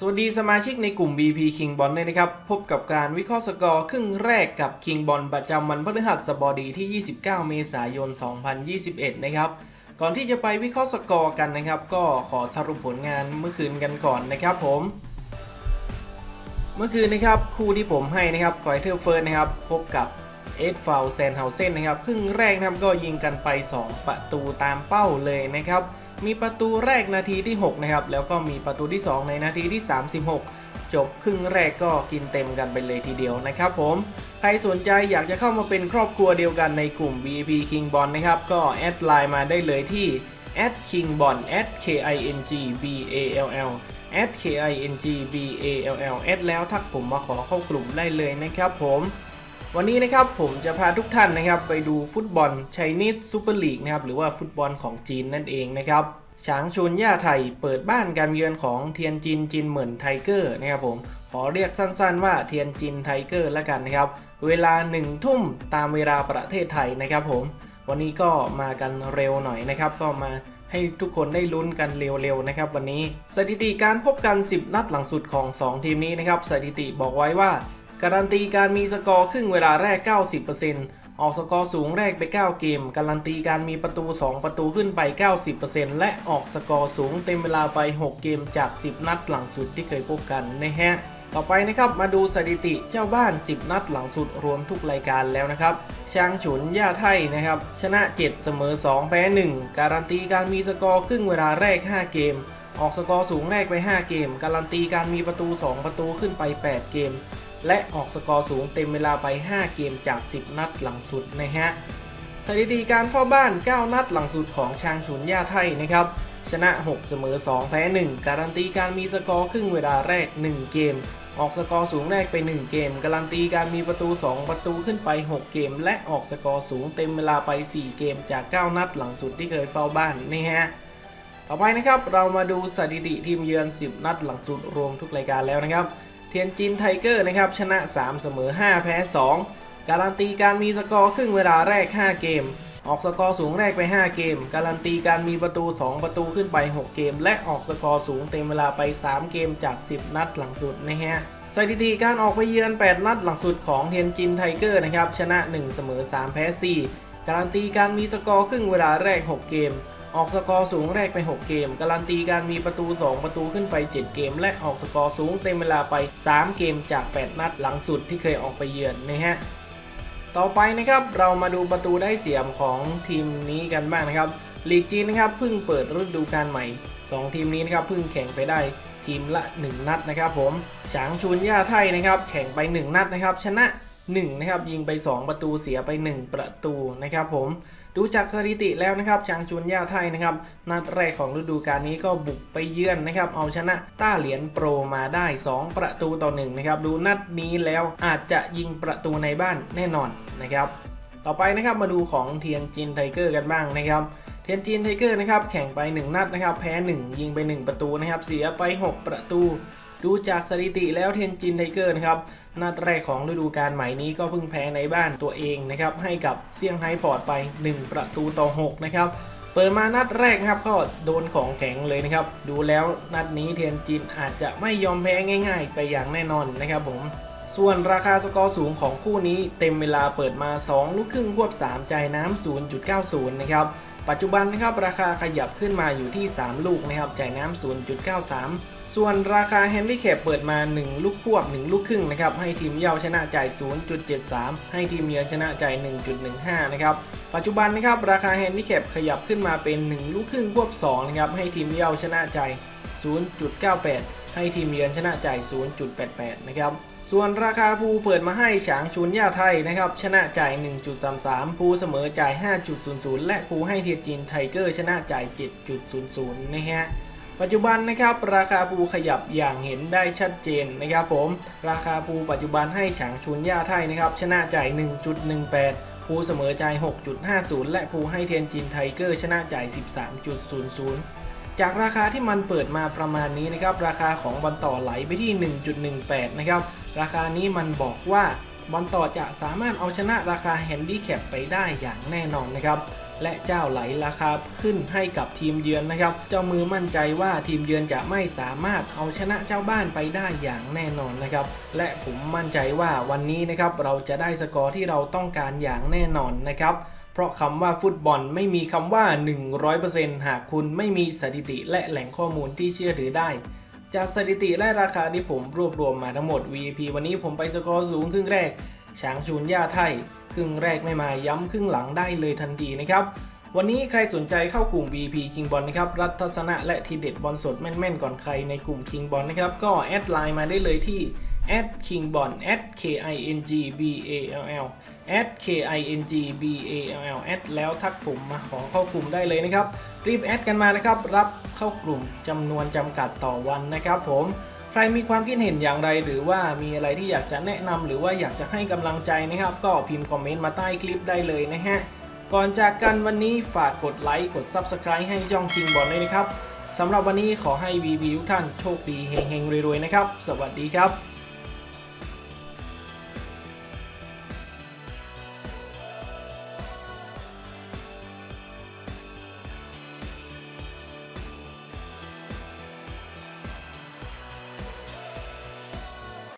สวัสดีสมาชิกในกลุ่ม BP King Ball ด้วยนะครับ พบกับการวิเคราะห์สกอร์ครึ่งแรกกับ King Ball ประจำวันพฤหัสบดีที่ 29 เมษายน 2021 นะครับ ก่อนที่จะไปวิเคราะห์สกอร์กันนะครับ ก็ขอสรุปผลงานเมื่อคืนกันก่อนนะครับผม เมื่อคืนนะครับคู่ที่ผมให้นะครับกอยเทอร์เฟิร์นนะครับพบกับ เอ็ดฟาวแซนเฮาเซนนะครับ ครึ่งแรกนะครับก็ยิงกันไป 2 ประตูตามเป้าเลยนะครับ มีประตูแรกนาทีที่ 6 นะครับ แล้วก็มีประตูที่ 2 ในนาทีที่ 36 จบครึ่งแรกก็กินเต็มกันไปเลยทีเดียวนะครับผม ใครสนใจอยากจะเข้ามาเป็นครอบครัวเดียวกันในกลุ่ม BP King Ball นะครับ ก็แอดไลน์มาได้เลยที่ king b o n k i n g b a l l k i n g b a l l แอดแล้วทักผมมาขอเข้ากลุ่มได้เลยนะครับผม วันนี้นะครับผมจะพาทุกท่านนะครับไปดูฟุตบอลไชนีสซูเปอร์ลีกนะครับหรือว่าฟุตบอลของจีนนั่นเองนะครับช้างชวนย่าไทยเปิดบ้านการเยือนของเทียนจินจินเหมินไทเกอร์นะครับผมขอเรียกสั้นๆว่าเทียนจินไทเกอร์ละกันนะครับ เวลาหนึ่งทุ่มตามเวลาประเทศไทยนะครับผมวันนี้ก็มากันเร็วหน่อยนะครับ ก็มาให้ทุกคนได้ลุ้นกันเร็วๆนะครับวันนี้ สถิติการพบกัน 10 นัดหลังสุดของ 2 ทีมนี้นะครับ สถิติบอกไว้ว่า การันตีการมีสกอร์ครึ่งเวลาแรก 90%ออกสกอร์สูงแรกไป 9 เกม การันตีการมีประตู 2 ประตูขึ้นไป 90%และออกสกอร์สูงเต็มเวลาไป 6 เกมจาก 10 นัดหลังสุดที่เคยพบกันนะฮะต่อไปนะครับมาดูสถิติเจ้าบ้าน 10 นัดหลังสุดรวมทุกรายการแล้วนะครับช้างฉุนย่าไทยนะครับชนะ 7 เสมอ 2 แพ้ 1 การันตีการมีสกอร์ครึ่งเวลาแรก 5 เกม ออกสกอร์สูงแรกไป 5 เกม การันตีการมีประตู 2 ประตูขึ้นไป 8 เกม และออกสกอร์สูงเต็มเวลาไป 5 เกมจาก 10 นัดหลังสุดนะฮะสถิติการเฝ้าบ้าน 9 นัดหลังสุดของชางฉุนย่าไทยนะครับ ชนะ 6 เสมอ 2 แพ้ 1 การันตีการมีสกอร์ครึ่งเวลาแรก 1 เกม ออกสกอร์สูงแรกไป 1 เกม การันตีการมีประตู 2 ประตูขึ้นไป 6 เกม และออกสกอร์สูงเต็มเวลาไป 4 เกมจาก 9 นัดหลังสุดที่เคยเฝ้าบ้านนี่ฮะต่อไปนะครับเรามาดูสถิติทีมเยือน 10 นัดหลังสุดรวมทุกรายการแล้วนะครับ เทียนจินไทเกอร์นะครับชนะ 3 เสมอ 5 แพ้ 2 การันตีการมีสกอร์ครึ่งเวลาแรก 5 เกม ออกสกอร์สูงแรกไป 5 เกม การันตีการมีประตู 2 ประตูขึ้นไป 6 เกม และออกสกอร์สูงเต็มเวลาไป 3 เกมจาก 10 นัดหลังสุดนะฮะสถิติการออกไปเยือน 8 นัดหลังสุดของเทียนจินไทเกอร์นะครับชนะ 1 เสมอ 3 แพ้ 4 การันตีการมีสกอร์ครึ่งเวลาแรก 6 เกม ออกสกอร์สูงแรกไป 6 เกม การันตีการมีประตู 2 ประตูขึ้นไป 7 เกม และออกสกอร์สูงเต็มเวลาไป 3 เกมจาก 8 นัดหลังสุดที่เคยออกไปเยือนนะฮะต่อไปนะครับเรามาดูประตูได้เสียมของทีมนี้กันบ้างนะครับลีกจีนนะครับเพิ่งเปิดฤดูกาลใหม่ 2 ทีมนี้นะครับเพิ่งแข่งไปได้ทีมละ 1 นัดนะครับผมฉางชุนย่าไทยนะครับแข่งไป 1 นัดนะครับชนะ1นะครับยิงไป 2 ประตูเสียไป 1 ประตูนะครับผมดูจากสถิติแล้วนะครับจางชุนย่าไทยนะครับนัดแรกของฤดูกาลนี้ก็บุกไปเยือนนะครับเอาชนะต้าเหรียญโปรมาได้ 2 ประตูต่อ1นะครับดูนัดนี้แล้วอาจจะยิงประตูในบ้านแน่นอนนะครับต่อไปนะครับมาดูของเทียนจินไทเกอร์กันบ้างนะครับเทียนจินไทเกอร์นะครับแข่งไป 1 นัดนะครับแพ้ 1 ยิงไป 1 ประตูนะครับเสียไป 6 ประตู ดูจากสถิติแล้วเทียนจินไทเกอร์นะครับนัดแรกของฤดูกาลใหม่นี้ก็เพิ่งแพ้ในบ้านตัวเองนะครับให้กับเซี่ยงไฮ้พอร์ตไป 1 ประตูต่อ 6 นะครับเปิดมานัดแรกครับก็โดนของแข็งเลยนะครับ ดูแล้วนัดนี้เทียนจินอาจจะไม่ยอมแพ้ง่าย ๆ ไปอย่างแน่นอนนะครับผมส่วนราคาสกอร์สูงของคู่นี้เต็มเวลาเปิดมา 2 ลูกครึ่งควบ3จ่ายน้ำ 0.90 นะครับ ปัจจุบันนะครับราคาขยับขึ้นมาอยู่ที่ 3 ลูกนะครับจ่ายน้ำ 0.93 ส่วนราคาแฮนดิแคปเปิดมา 1 ลูกควบ 1 ลูกครึ่งนะครับ ให้ทีมเย่าชนะจ่าย 0.73 ให้ทีมเยือนชนะจ่าย 1.15 นะครับ ปัจจุบันนะครับราคาแฮนดิแคปขยับขึ้นมาเป็น 1 ลูกครึ่งควบ 2 นะครับ ให้ทีมเย่าชนะจ่าย 0.98 ให้ทีมเยือนชนะจ่าย 0.88 นะครับ ส่วนราคาภูเปิดมาให้ฉางชุนย่าไทยนะครับชนะจ่าย 1.33 ภูเสมอจ่าย 5.00 และภูให้เทียจีนไทเกอร์ชนะจ่าย 7.00 นะฮะ ปัจจุบันนะครับราคาภูขยับอย่างเห็นได้ชัดเจนนะครับผมราคาภูปัจจุบันให้ฉางชุนย่าไทยนะครับชนะจ่าย 1.18ภูเสมอใจ 6.50 และภูให้เทียนจินไทเกอร์ชนะจ่าย 13.00 จากราคาที่มันเปิดมาประมาณนี้นะครับราคาของบอลต่อไหลไปที่ 1.18 นะครับราคานี้มันบอกว่าบอลต่อจะสามารถเอาชนะราคาแฮนดี้แคปไปได้อย่างแน่นอนนะครับ และเจ้าไหลราคาขึ้นให้กับทีมเยือนนะครับ เจ้ามือมั่นใจว่าทีมเยือนจะไม่สามารถเอาชนะเจ้าบ้านไปได้อย่างแน่นอนนะครับ และผมมั่นใจว่าวันนี้นะครับเราจะได้สกอร์ที่เราต้องการอย่างแน่นอนนะครับเพราะคำว่าฟุตบอลไม่มีคำว่า 100%หากคุณไม่มีสถิติและแหล่งข้อมูลที่เชื่อถือได้ จากสถิติและราคาที่ผมรวบรวมมาทั้งหมด VP วันนี้ผมไปสกอร์สูงครึ่งแรก ช้างชูนย่าไทยครึ่งแรกไม่มาย้ำครึ่งหลังได้เลยทันทีนะครับ วันนี้ใครสนใจเข้ากลุ่ม VP King Ball นะครับ รัฐทัศนะและทีเด็ดบอลสดแม่นๆ ก่อนใครในกลุ่ม King Ball นะครับ ก็แอดไลน์มาได้เลยที่ king ball k i n g b a l l k i n g b a l l แอดแล้วทักผมมาขอเข้ากลุ่มได้เลยนะครับ รีบแอดกันมานะครับ รับเข้ากลุ่มจำนวนจำกัดต่อวันนะครับผม ใครมีความคิดเห็นอย่างไรหรือว่ามีอะไรที่อยากจะแนะนำหรือว่าอยากจะให้กำลังใจนะครับ ก็พิมพ์คอมเมนต์มาใต้คลิปได้เลยนะฮะก่อนจากกันวันนี้ฝากกดไลค์กด Subscribe ให้จ่องคิงบอลด้วยนะครับสำหรับวันนี้ขอให้วีวีทุกท่านโชคดีเฮงๆรวยๆนะครับ สวัสดีครับ